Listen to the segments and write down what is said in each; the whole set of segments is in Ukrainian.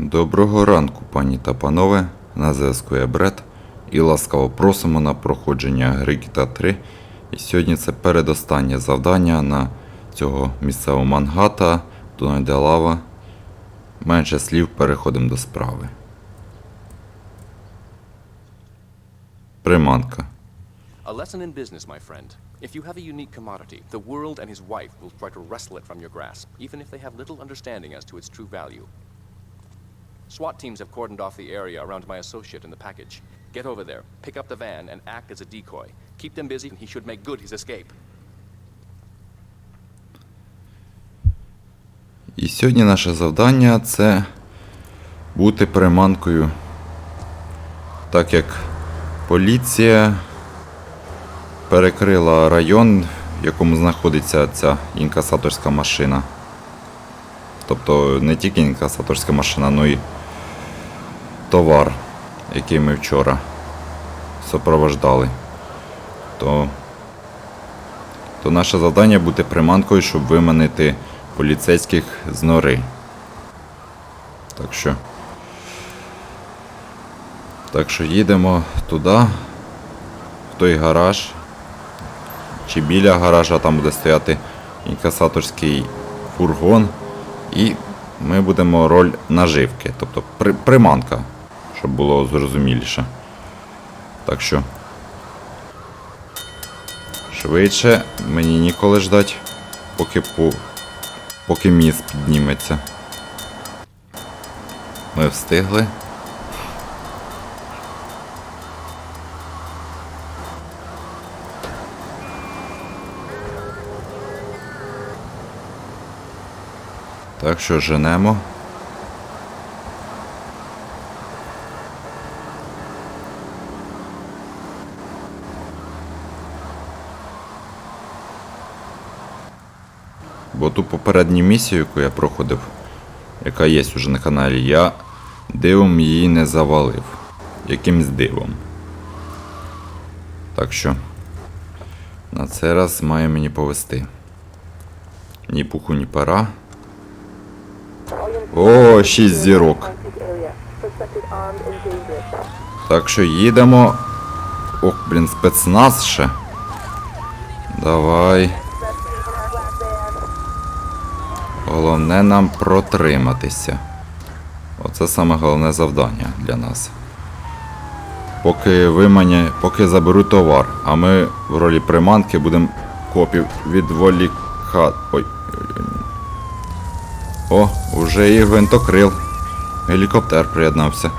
Доброго ранку, пані та панове. На зв'язку я Бред. І ласкаво просимо на проходження гри GTA 3. І сьогодні це передостаннє завдання на цього місцевого мангата Дональда Лава. Менше слів переходимо до справи. Приманка. A lesson in business, my friend. If you have a unique commodity, the world and his wife will try to wrestle it from your grasp, even if they have little understanding as to its true value. SWAT teams have cordoned off the area around my associate in the package. Get over there, pick up the van, and act as a decoy. Keep them busy, and he should make good his escape. І сьогодні наше завдання це бути приманкою. Так як поліція перекрила район, в якому знаходиться ця інкасаторська машина. Тобто не тільки інкасаторська машина, але й товар, який ми вчора супровождали. То то наше завдання бути приманкою, щоб виманити поліцейських з нори. Так що. Так що їдемо туди, в той гараж. Чи біля гаража там буде стояти інкасаторський фургон. І ми будемо роль наживки, тобто при, приманка, щоб було зрозуміліше. Так що. Швидше мені ніколи ждать, поки по, поки міст підніметься. Ми встигли. Так що женемо. Бо ту попередню місію, яку я проходив, яка є вже на каналі, я дивом її не завалив. Якимсь дивом. Так що на цей раз має мені повести. Ні пуху, ні пара. О, шість зірок. Так що їдемо. Ох, блін, спецназ ще. Давай. Головне нам протриматися. Оце саме головне завдання для нас. Поки виманя, поки заберу товар, а ми в ролі приманки будемо копів відволікати. Ой. О, уже і гвинтокрил. Гелікоптер приєднався.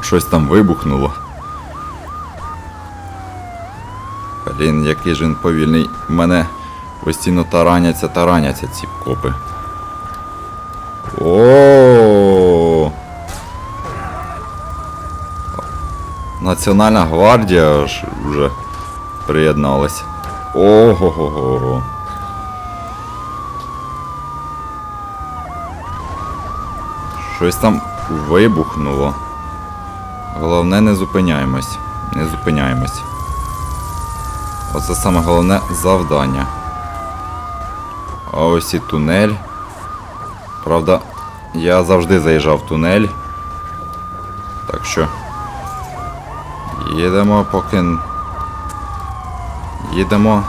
Щось там вибухнуло. Блін, який ж він повільний. Мене постійно тараняться, тараняться ці копи. О. Національна гвардія ж вже приєдналась. Ого-го-го. Щось там вибухнуло. Головне не зупиняємось. Не зупиняємось. Оце саме головне завдання. А ось і тунель. Правда, я завжди заїжджав в тунель. Так що. Їдемо поки. Їдемо.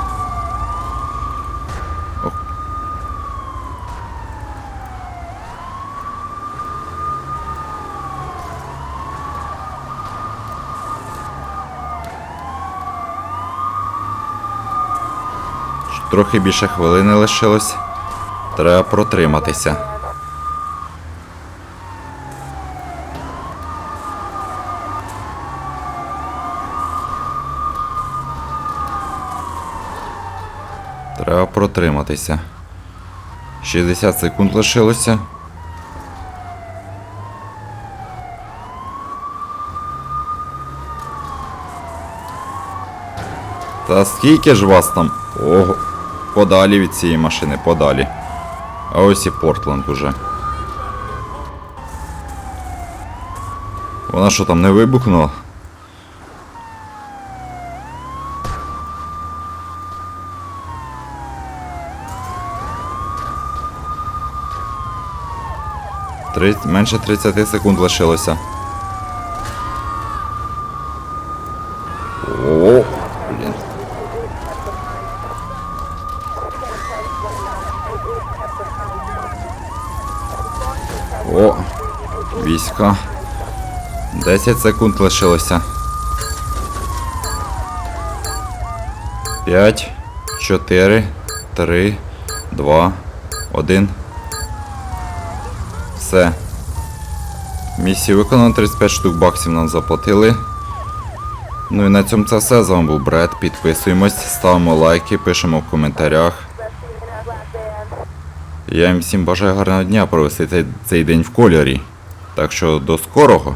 Трохи більше хвилини лишилось. Треба протриматися. Треба протриматися. 60 секунд лишилося. Та скільки ж вас там? Ого, подалі від цієї машини, подалі. А ось і Портленд уже. Вона що там не вибухнула? Три... Менше 30 секунд лишилося. О, блін. О, війська. 10 секунд лишилося. 5, 4, 3, 2, 1. Все. Місію виконано 35 штук баксів нам заплатили. Ну і на цьому це все. З вами був Бред. Підписуємось, ставимо лайки, пишемо в коментарях. Я їм всім бажаю гарного дня провести цей, цей день в кольорі. Так що до скорого!